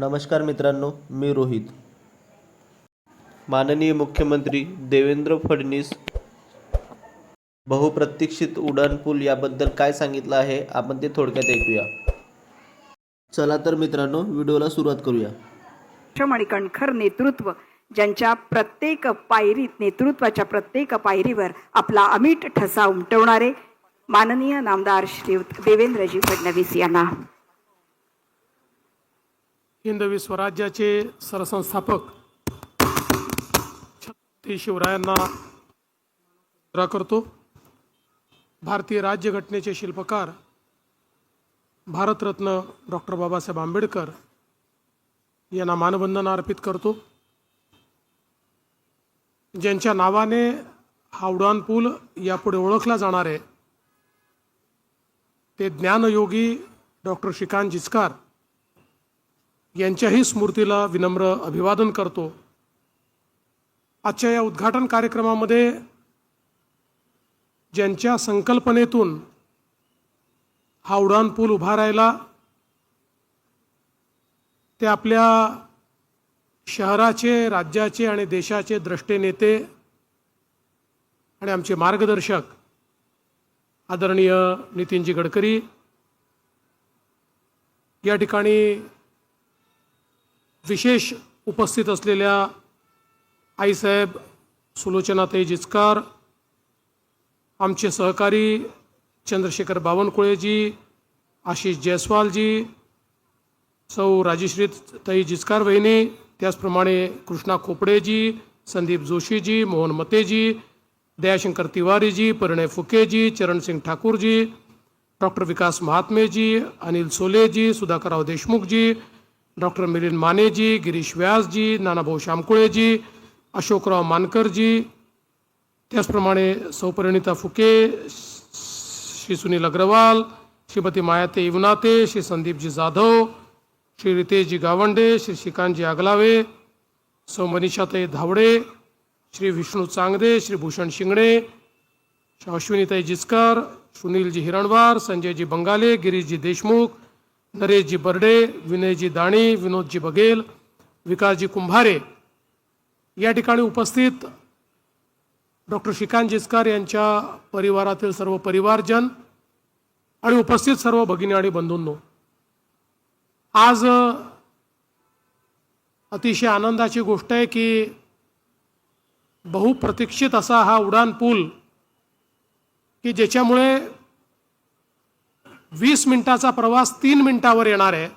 नमस्कार मित्रांनो मी रोहित. माननीय मुख्यमंत्री देवेंद्र फडणवीस बहुप्रतीक्षित उड्डाणपूल याबद्दल काय सांगितलं आहे आपण ते थोडक्यात ऐकूया. चला तर मित्रांनो व्हिडिओला सुरुवात करूया. सक्षम आणि कणखर नेतृत्व ज्यांच्या प्रत्येक पायरीत नेतृत्वाच्या प्रत्येक पायरीवर आपला अमीट ठसा उमटवणारे माननीय नामदार श्रीयुत देवेंद्रजी फडणवीस यांना. हिंदवी स्वराज्याचे सरसंस्थापक छत्रपती शिवरायांना साजरा करतो. भारतीय राज्यघटनेचे शिल्पकार भारतरत्न डॉक्टर बाबासाहेब आंबेडकर यांना मानवंदना अर्पित करतो. ज्यांच्या नावाने हा पूल यापुढे ओळखला जाणार आहे ते ज्ञानयोगी डॉक्टर श्रीकांत जिचकार यांच्याही स्मृतीला विनम्र अभिवादन करतो. आजच्या या उद्घाटन कार्यक्रमामध्ये ज्यांच्या संकल्पनेतून हा उड्डाणपूल उभा राहिला ते आपल्या शहराचे राज्याचे आणि देशाचे द्रष्टे नेते आणि आमचे मार्गदर्शक आदरणीय नितीनजी गडकरी. या ठिकाणी विशेष उपस्थित असलेल्या आईसाहेब सुलोचनाताई जिचकार आमचे सहकारी चंद्रशेखर बावनकुळेजी आशिष जयस्वालजी सौ राजश्री ताई जिचकार वहिनी त्याचप्रमाणे कृष्णा खोपडेजी संदीप जोशीजी मोहन मतेजी दयाशंकर तिवारीजी परिणय फुकेजी चरणसिंग ठाकूरजी डॉक्टर विकास महात्मेजी अनिल सोलेजी सुधाकरराव देशमुखजी डॉक्टर मिलिंद मानेजी गिरीश व्यासजी नानाभाऊ शामकुळेजी अशोकराव मानकरजी त्याचप्रमाणे सौपरिणिता फुके श्री सुनील अग्रवाल श्रीमती मायाते इवनाते श्री संदीपजी जाधव श्री रितेशजी गावंडे श्री श्रीकांतजी आगलावे सौ मनीषाताई धावडे श्री विष्णू चांगदे श्री भूषण शिंगणे श्री अश्विनीताई जिचकार सुनीलजी हिरणवार संजयजी बंगाले गिरीशजी देशमुख नरेशजी बर्डे विनयजी दाणी विनोदजी बघेल विकासजी कुंभारे. या ठिकाणी उपस्थित डॉक्टर श्रीकांत जिचकार यांच्या परिवारातील सर्व परिवारजन आणि उपस्थित सर्व भगिनी आणि बंधूंनो आज अतिशय आनंदाची गोष्ट आहे की बहुप्रतीक्षित असा हा उडान पूल की ज्याच्यामुळे वीस मिनिटाचा प्रवास तीन मिनिटावर येणार आहे.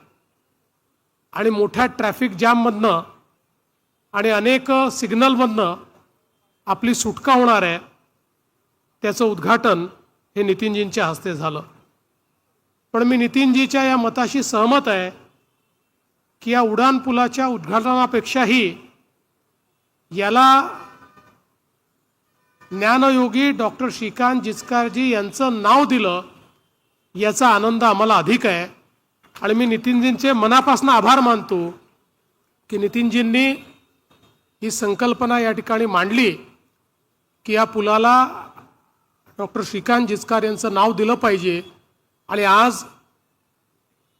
आणि मोठ्या ट्रॅफिक जॅममधनं आणि अनेक सिग्नलमधनं आपली सुटका होणार आहे. त्याचं उद्घाटन हे नितीनजींच्या हस्ते झालं. पण मी नितीनजीच्या या मताशी सहमत आहे की या उड्डाणपुलाच्या उद्घाटनापेक्षाही याला ज्ञानयोगी डॉक्टर श्रीकांत जिचकारजी यांचं नाव दिलं याचा आनंद आम्हाला अधिक आहे. आणि मी नितीनजींचे मनापासून आभार मानतो की नितीनजींनी ही संकल्पना या ठिकाणी मांडली की या पुलाला डॉक्टर श्रीकांत जिचकार यांचं नाव दिलं पाहिजे आणि आज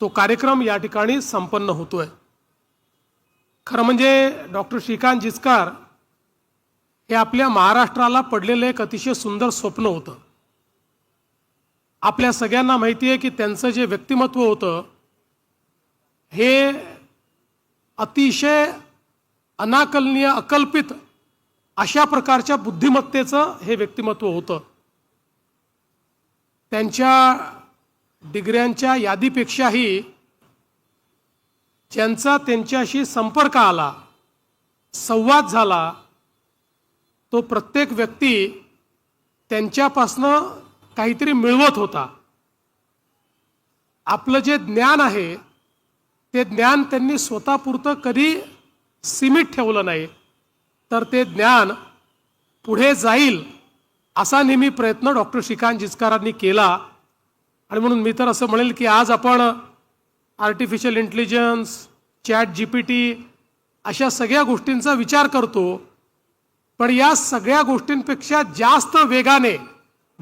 तो कार्यक्रम या ठिकाणी संपन्न होतोय. खरं म्हणजे डॉक्टर श्रीकांत जिचकार हे आपल्या महाराष्ट्राला पडलेलं एक अतिशय सुंदर स्वप्न होतं. आपल्या सगळ्यांना माहिती आहे की त्यांचं जे व्यक्तिमत्व होतं हे अतिशय अनाकलनीय अकल्पित अशा प्रकारच्या बुद्धिमत्तेचं हे व्यक्तिमत्व होतं. त्यांच्या डिग्र्यांच्या यादीपेक्षाही ज्यांचा त्यांच्याशी संपर्क आला संवाद झाला तो प्रत्येक व्यक्ती त्यांच्यापासनं काहीतरी मिळवत होता. आपलं जे ज्ञान आहे ते ज्ञान त्यांनी स्वतःपुरतं कधी सीमित ठेवलं नाही. तर ते ज्ञान पुढे जाईल असा नेहमी प्रयत्न डॉक्टर श्रीकांत जिचकारांनी केला. आणि म्हणून मी तर असं म्हणेल की आज आपण artificial intelligence chat G P T अशा सगळ्या गोष्टींचा विचार करतो. पण या सगळ्या गोष्टींपेक्षा जास्त वेगाने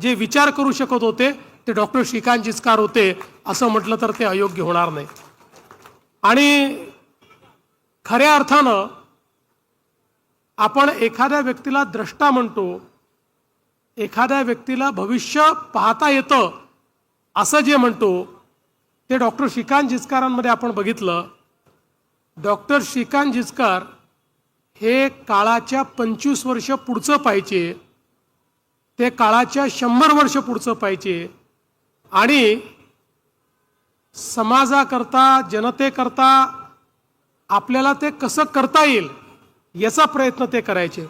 जे विचार करू शकत होते ते डॉक्टर श्रीकांत जिचकार होते असं म्हटलं तर ते अयोग्य होणार नाही. आणि खऱ्या अर्थानं आपण एखाद्या व्यक्तीला द्रष्टा म्हणतो एखाद्या व्यक्तीला भविष्य पाहता येतं असं जे म्हणतो ते डॉक्टर श्रीकांत जिचकारांमध्ये आपण बघितलं. डॉक्टर श्रीकांत जिचकार हे काळाच्या पंचवीस वर्ष पुढचं पाहिजे ते काळाच्या शंभर वर्ष पुढचं पाहिजे. आणि समाजाकरता जनतेकरता आपल्याला ते कसं करता येईल याचा प्रयत्न ते करायचे.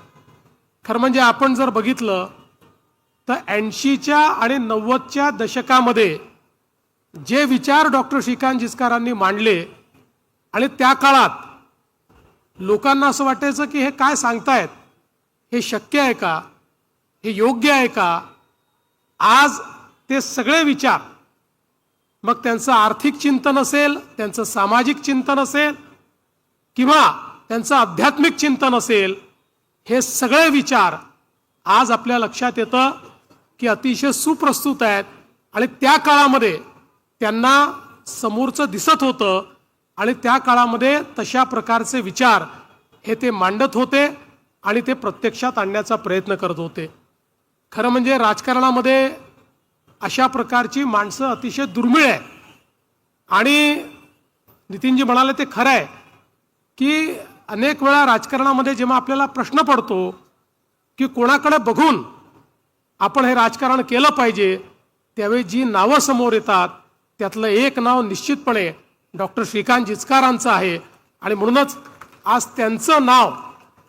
खरं म्हणजे आपण जर बघितलं तर ऐंशीच्या आणि नव्वदच्या दशकामध्ये जे विचार डॉक्टर श्रीकांत जिचकारांनी मांडले आणि त्या काळात लोकांना असं वाटायचं की हे काय सांगतायत हे शक्य आहे का? हे योग्य आहे का? आज ते सगळे विचार. मग त्यांचं आर्थिक चिंतन असेल त्यांचं सामाजिक चिंतन असेल किंवा त्यांचं आध्यात्मिक चिंतन असेल हे सगळे विचार आज आपल्या लक्षात येतं की अतिशय सुप्रस्तुत आहेत. आणि त्या काळामध्ये त्यांना समोरचं दिसत होतं आणि त्या काळामध्ये तशा प्रकारचे विचार हे ते मांडत होते आणि ते प्रत्यक्षात आणण्याचा प्रयत्न करत होते. खरं म्हणजे राजकारणामध्ये अशा प्रकारची माणसं अतिशय दुर्मिळ आहे आणि नितीनजी म्हणाले ते खरं आहे की अनेक वेळा राजकारणामध्ये जेव्हा आपल्याला प्रश्न पडतो की कोणाकडे बघून आपण हे राजकारण केलं पाहिजे त्यावेळी जी नावं समोर येतात त्यातलं एक नाव निश्चितपणे डॉक्टर श्रीकांत जिचकारांचं आहे. आणि म्हणूनच आज त्यांचं नाव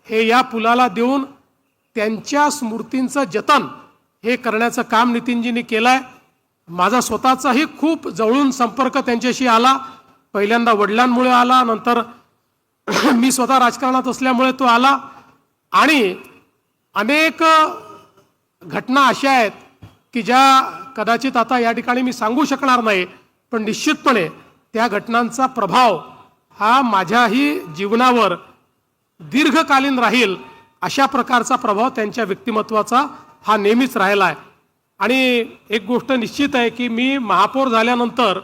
हे या पुलाला देऊन त्यांच्या स्मृतींचं जतन हे करण्याचं काम नितीनजींनी केलं आहे माझा स्वतःचाही खूप जवळून संपर्क त्यांच्याशी आला. पहिल्यांदा वडिलांमुळे आला नंतर मी स्वतः राजकारणात असल्यामुळे तो आला. आणि अनेक घटना अशा आहेत की ज्या कदाचित आता या ठिकाणी मी सांगू शकणार नाही पण निश्चितपणे त्या घटनांचा प्रभाव हा माझ्याही जीवनावर दीर्घकालीन राहील. अशा प्रकारचा प्रभाव त्यांच्या व्यक्तिमत्वाचा हा नेहमीच राहिला आहे आणि एक गोष्ट निश्चित आहे की मी महापौर झाल्यानंतर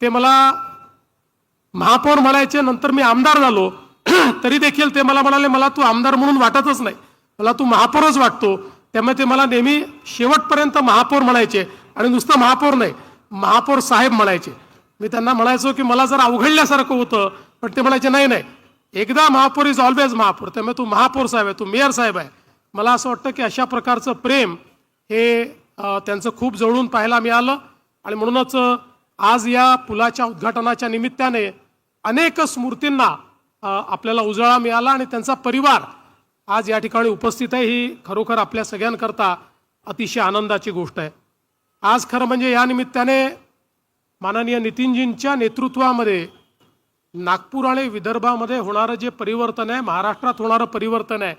ते मला महापौर म्हणायचे नंतर मी आमदार झालो. तरी देखील ते मला म्हणाले मला तू आमदार म्हणून वाटतच नाही. मला तू महापौरच वाटतो. त्यामुळे ते मला नेहमी शेवटपर्यंत महापौर म्हणायचे आणि नुसतं महापौर नाही महापौर साहेब म्हणायचे. मी त्यांना म्हणायचो की मला जर अवघडल्यासारखं होतं पण ते म्हणायचे नाही नाही. एकदा महापौर इज ऑलवेज महापौर. त्यामुळे तू महापौर साहेब आहे तू मेयर साहेब आहे. मला असं वाटतं की अशा प्रकारचं प्रेम हे त्यांचं खूप जवळून पाहायला मिळालं. आणि म्हणूनच आज या पुलाच्या उद्घाटनाच्या निमित्ताने अनेक स्मृतींना आपल्याला उजाळा मिळाला आणि त्यांचा परिवार आज या ठिकाणी उपस्थित आहे. ही खरोखर आपल्या सगळ्यांकरता अतिशय आनंदाची गोष्ट आहे. आज खरं म्हणजे या निमित्ताने माननीय नितीनजींच्या नेतृत्वामध्ये नागपूर आणि विदर्भामध्ये होणारं जे परिवर्तन आहे महाराष्ट्रात होणारं परिवर्तन आहे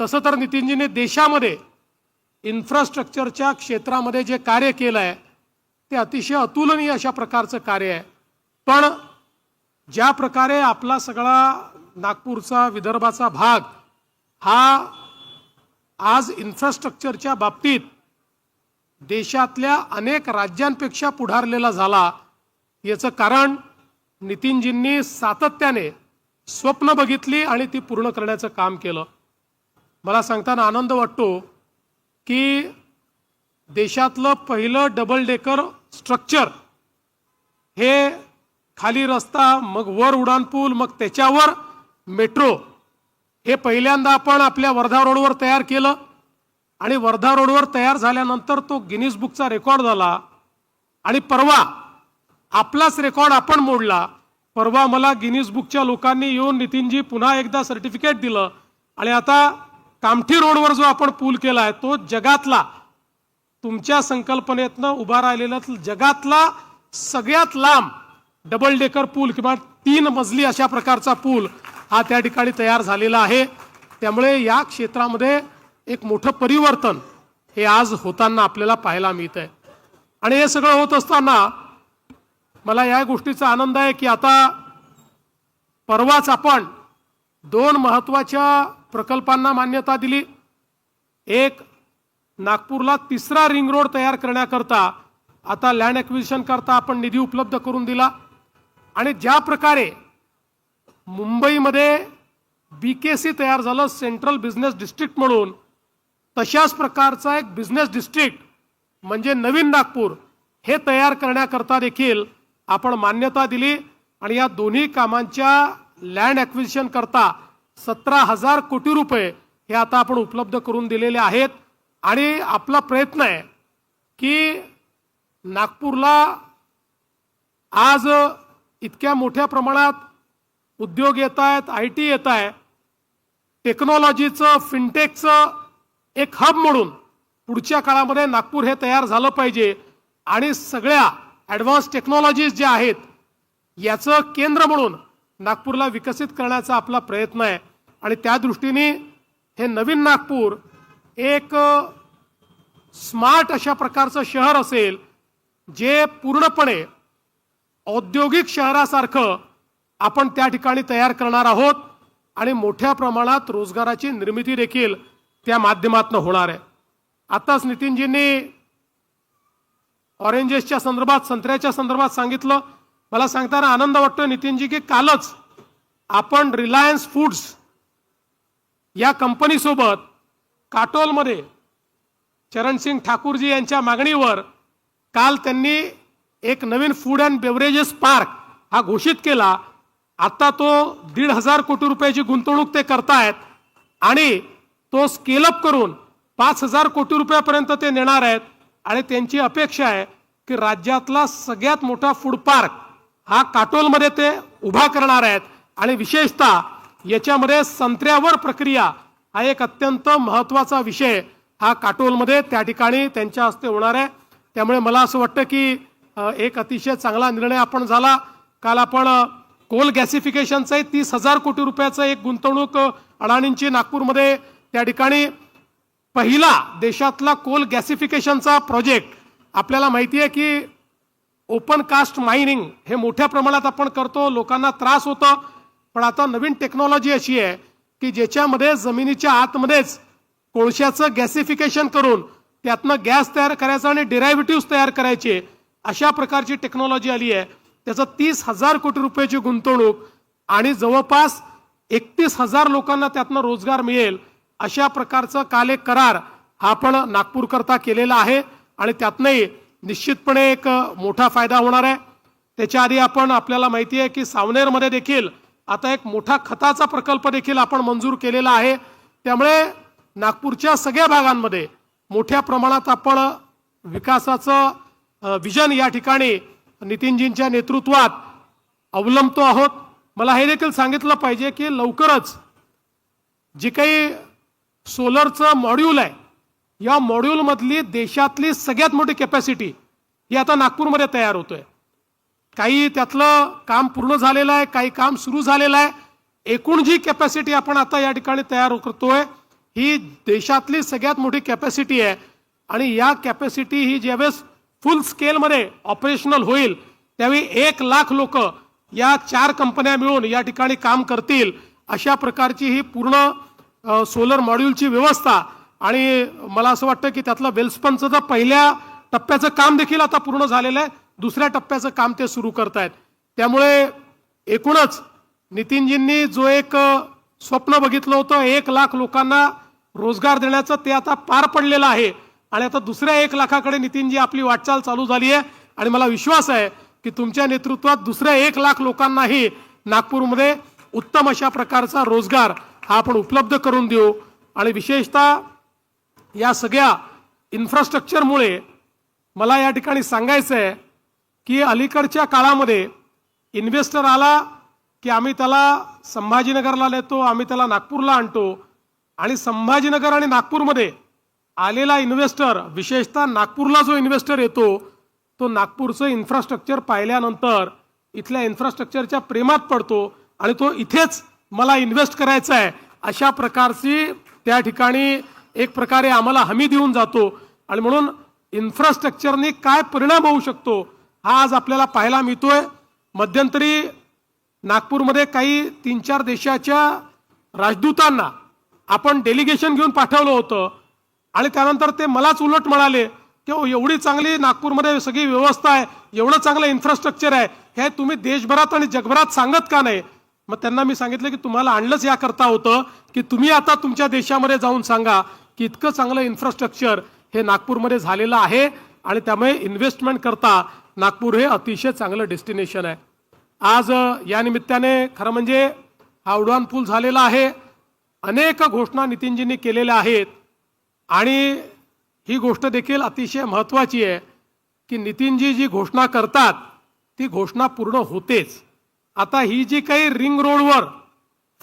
तसं तर नितीनजीने देशामध्ये इन्फ्रास्ट्रक्चरच्या क्षेत्रामध्ये जे कार्य केलं आहे ते अतिशय अतुलनीय अशा प्रकारचं कार्य आहे. पण ज्या प्रकारे आपला सगळा नागपूरचा विदर्भाचा भाग हा आज इन्फ्रास्ट्रक्चरच्या बाबतीत देशातल्या अनेक राज्यांपेक्षा पुढारलेला झाला याचं कारण नितीनजींनी सातत्याने स्वप्न बघितली आणि ती पूर्ण करण्याचं काम केलं. मला सांगताना आनंद वाटतो की देशातलं पहिलं डबल डेकर स्ट्रक्चर हे खाली रस्ता मग वर उड्डाणपूल मग त्याच्यावर मेट्रो हे पहिल्यांदा आपण आपल्या वर्धा रोडवर तयार केलं. आणि वर्धा रोडवर तयार झाल्यानंतर तो गिनीज बुकचा रेकॉर्ड झाला. आणि परवा आपलाच रेकॉर्ड आपण मोडला. परवा मला गिनीज बुकच्या लोकांनी येऊन नितीनजी पुन्हा एकदा सर्टिफिकेट दिलं. आणि आता कामठी रोडवर जो आपण पूल केला आहे तो जगातला तुमच्या संकल्पनेतनं उभा राहिलेला जगातला सगळ्यात लांब डबल डेकर पूल किंवा तीन मजली अशा प्रकारचा पूल हा त्या ठिकाणी तयार झालेला आहे. त्यामुळे या क्षेत्रामध्ये एक मोठं परिवर्तन हे आज होताना आपल्याला पाहायला मिळत आहे आणि हे सगळं होत असताना मला या गोष्टीचा आनंद आहे की आता परवाच आपण दोन महत्त्वाच्या प्रकल्पांना मान्यता दिली. एक नागपूरला तिसरा रिंग रोड तयार करण्याकरता आता लँड ॲक्विजिशन करता आपण निधी उपलब्ध करून दिला. आणि ज्या प्रकारे मुंबईमध्ये बी के सी तयार झालं सेंट्रल बिझनेस डिस्ट्रिक्ट म्हणून तशाच प्रकारचा एक बिझनेस डिस्ट्रिक्ट म्हणजे नवीन नागपूर हे तयार करण्याकरता देखील आपण मान्यता दिली आणि या दोन्ही कामांच्या लँड ॲक्विजिशन करता सतरा हजार कोटी रुपये हे आता आपण उपलब्ध करून दिलेले आहेत. आणि आपला प्रयत्न आहे की नागपूरला आज इतक्या मोठ्या प्रमाणात उद्योग येत आहेत आय टी येत आहे. टेक्नॉलॉजीचं फिनटेकचं एक हब म्हणून पुढच्या काळामध्ये नागपूर हे तयार झालं पाहिजे. आणि सगळ्या ॲडव्हान्स टेक्नॉलॉजीज ज्या आहेत याचं केंद्र म्हणून नागपूरला विकसित करण्याचा आपला प्रयत्न आहे. आणि त्या दृष्टीने हे नवीन नागपूर एक स्मार्ट अशा प्रकारचं शहर असेल जे पूर्णपणे औद्योगिक शहरासारखं आपण त्या ठिकाणी तयार करणार आहोत आणि मोठ्या प्रमाणात रोजगाराची निर्मिती देखील त्या माध्यमातून होणार आहे. आताच नितीनजींनी ऑरेंजेसच्या संदर्भात संत्र्याच्या संदर्भात सांगितलं. मला सांगताना आनंद वाटतो नितीनजी की कालच आपण रिलायन्स फूड्स या कंपनीसोबत काटोलमध्ये चरणसिंग ठाकूरजी यांच्या मागणीवर काल त्यांनी एक नवीन फूड अँड बेवरेजेस पार्क हा घोषित केला. आता तो दीड हजार कोटी रुपयाची गुंतवणूक ते करतायत आणि तो स्केलअप करून पाच हजार कोटी रुपयापर्यंत ते नेणार आहेत. आणि त्यांची अपेक्षा आहे की राज्यातला सगळ्यात मोठा फूड पार्क हा काटोलमध्ये ते उभा करणार आहेत. आणि विशेषतः याच्यामध्ये संत्र्यावर प्रक्रिया हा एक अत्यंत महत्त्वाचा विषय हा काटोलमध्ये त्या ठिकाणी त्यांच्या हस्ते होणार आहे. त्यामुळे मला असं वाटतं की एक अतिशय चांगला निर्णय आपण झाला. काल आपण कोल गॅसिफिकेशनचं तीस हजार कोटी रुपयाचं एक गुंतवणूक अडाणींची नागपूरमध्ये त्या ठिकाणी पहिला देशातला कोल गॅसिफिकेशनचा प्रोजेक्ट आपल्याला माहिती आहे की ओपन कास्ट मायनिंग हे मोठ्या प्रमाणात आपण करतो लोकांना त्रास होतो. पण आता नवीन टेक्नॉलॉजी अशी आहे की ज्याच्यामध्ये जमिनीच्या आतमध्येच कोळशाचं गॅसिफिकेशन करून त्यातनं गॅस तयार करायचा आणि डिरायव्हेटिव्ह तयार करायचे अशा प्रकारची टेक्नॉलॉजी आली आहे. त्याचं तीस हजार कोटी रुपयाची गुंतवणूक आणि जवळपास एकतीस हजार लोकांना त्यातनं रोजगार मिळेल. अशा प्रकारचं काल एक करार हा आपण नागपूरकरता केलेला आहे आणि त्यातनंही निश्चितपणे एक मोठा फायदा होणार आहे. त्याच्या आधी आपण आपल्याला माहिती आहे की सावनेरमध्ये देखील आता एक मोठा खताचा प्रकल्प देखील आपण मंजूर केलेला आहे. त्यामुळे नागपूरच्या सगळ्या भागांमध्ये मोठ्या प्रमाणात आपण विकासाचं विजन या ठिकाणी नितीनजींच्या नेतृत्वात अवलंबतो आहोत. मला हे देखील सांगितलं पाहिजे की लवकरच जी काही सोलरचं मॉड्यूल आहे. या मॉड्यूलमधली देशातली सगळ्यात मोठी कॅपॅसिटी ही आता नागपूरमध्ये तयार होतोय. काही त्यातलं काम पूर्ण झालेलं आहे काही काम सुरू झालेलं आहे. एकूण जी कॅपॅसिटी आपण आता या ठिकाणी तयार करतोय ही देशातली सगळ्यात मोठी कॅपॅसिटी आहे. आणि या कॅपॅसिटी ही ज्यावेळेस फुल स्केलमध्ये ऑपरेशनल होईल त्यावेळी एक लाख लोक या चार कंपन्या मिळून या ठिकाणी काम करतील अशा प्रकारची ही पूर्ण सोलर मॉड्यूलची व्यवस्था. आणि मला असं वाटतं की त्यातलं वेल्सपनचं जर पहिल्या टप्प्याचं काम देखील आता पूर्ण झालेलं आहे. दुसऱ्या टप्प्याचं काम ते सुरू करतायत. त्यामुळे एकूणच नितीनजींनी जो एक स्वप्न बघितलं होतं एक लाख लोकांना रोजगार देण्याचं ते आता पार पडलेलं आहे. आणि आता दुसऱ्या एक लाखाकडे नितीनजी आपली वाटचाल चालू झाली आहे. आणि मला विश्वास आहे की तुमच्या नेतृत्वात दुसऱ्या एक लाख लोकांनाही नागपूरमध्ये उत्तम अशा प्रकारचा रोजगार हा आपण उपलब्ध करून देऊ. आणि विशेषतः या सगळ्या इन्फ्रास्ट्रक्चरमुळे मला या ठिकाणी सांगायचं आहे की अलीकडच्या काळामध्ये इन्व्हेस्टर आला की आम्ही त्याला संभाजीनगरला नेतो आम्ही त्याला नागपूरला आणतो. आणि संभाजीनगर आणि नागपूरमध्ये आलेला इन्व्हेस्टर विशेषतः नागपूरला जो इन्व्हेस्टर येतो तो नागपूरचं इन्फ्रास्ट्रक्चर पाहिल्यानंतर इथल्या इन्फ्रास्ट्रक्चरच्या प्रेमात पडतो आणि तो इथेच मला इन्व्हेस्ट करायचं आहे अशा प्रकारची त्या ठिकाणी एक प्रकारे आम्हाला हमी देऊन जातो. आणि म्हणून इन्फ्रास्ट्रक्चरने काय परिणाम होऊ शकतो हा आज आपल्याला पाहायला मिळतोय. मध्यंतरी नागपूरमध्ये काही तीन चार देशाच्या राजदूतांना आपण डेलिगेशन घेऊन पाठवलं होतं. आणि त्यानंतर ते मलाच उलट म्हणाले की "अहो, एवढी चांगली नागपूरमध्ये सगळी व्यवस्था आहे एवढं चांगलं इन्फ्रास्ट्रक्चर आहे हे तुम्ही देशभरात आणि जगभरात सांगत का नाही? मग त्यांना मी सांगितलं की तुम्हाला आणलंच याकरता होतं की तुम्ही आता तुमच्या देशामध्ये जाऊन सांगा की इतकं चांगलं इन्फ्रास्ट्रक्चर हे नागपूरमध्ये झालेलं आहे आणि त्यामुळे इन्व्हेस्टमेंट करता नागपूर हे अतिशय चांगलं डेस्टिनेशन आहे. आज या निमित्ताने खरं म्हणजे हा उडवान पूल झालेला आहे. अनेक घोषणा नितीनजींनी केलेल्या आहेत आणि ही गोष्ट देखील अतिशय महत्त्वाची आहे की नितीनजी जी घोषणा करतात ती घोषणा पूर्ण होतेच. आता ही जी काही रिंग रोडवर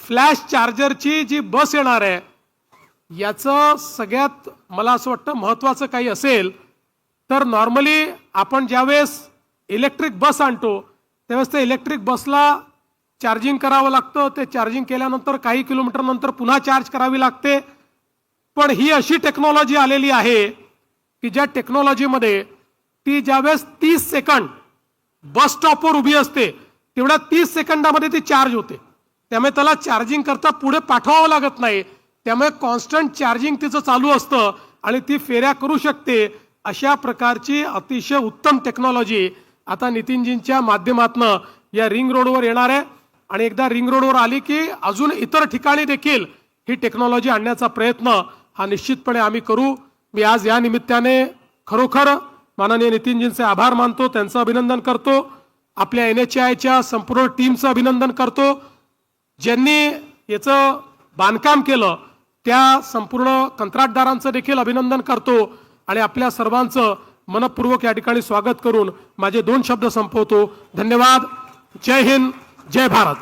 फ्लॅश चार्जरची जी बस येणार आहे याचं सगळ्यात मला असं वाटतं महत्त्वाचं काही असेल तर नॉर्मली आपण ज्यावेळेस इलेक्ट्रिक बस आणतो त्यावेळेस त्या इलेक्ट्रिक बसला चार्जिंग करावं लागतं. ते चार्जिंग केल्यानंतर काही किलोमीटरनंतर पुन्हा चार्ज करावी लागते. पण ही अशी टेक्नॉलॉजी आलेली आहे की ज्या टेक्नॉलॉजीमध्ये ती ज्यावेळेस तीस सेकंड बस स्टॉपवर उभी असते तेवढ्या तीस सेकंदामध्ये ती चार्ज होते. त्यामुळे त्याला चार्जिंग करता पुढे पाठवावं लागत नाही. त्यामुळे कॉन्स्टंट चार्जिंग तिचं चालू असतं आणि ती फेऱ्या करू शकते. अशा प्रकारची अतिशय उत्तम टेक्नॉलॉजी आता नितीनजींच्या माध्यमातनं या रिंग रोडवर येणार आहे. आणि एकदा रिंग रोडवर आली की अजून इतर ठिकाणी देखील ही टेक्नॉलॉजी आणण्याचा प्रयत्न हा निश्चितपणे आम्ही करू. मी आज या निमित्ताने खरोखर माननीय नितीनजींचे आभार मानतो त्यांचं अभिनंदन करतो. आपल्या एन एच आयच्या संपूर्ण टीमचं अभिनंदन करतो. ज्यांनी याचं बांधकाम केलं त्या संपूर्ण कंत्राटदारांचं देखील अभिनंदन करतो. आणि आपल्या सर्वांचं मनपूर्वक या ठिकाणी स्वागत करून माझे दोन शब्द संपवतो. धन्यवाद. जय हिंद. जय भारत.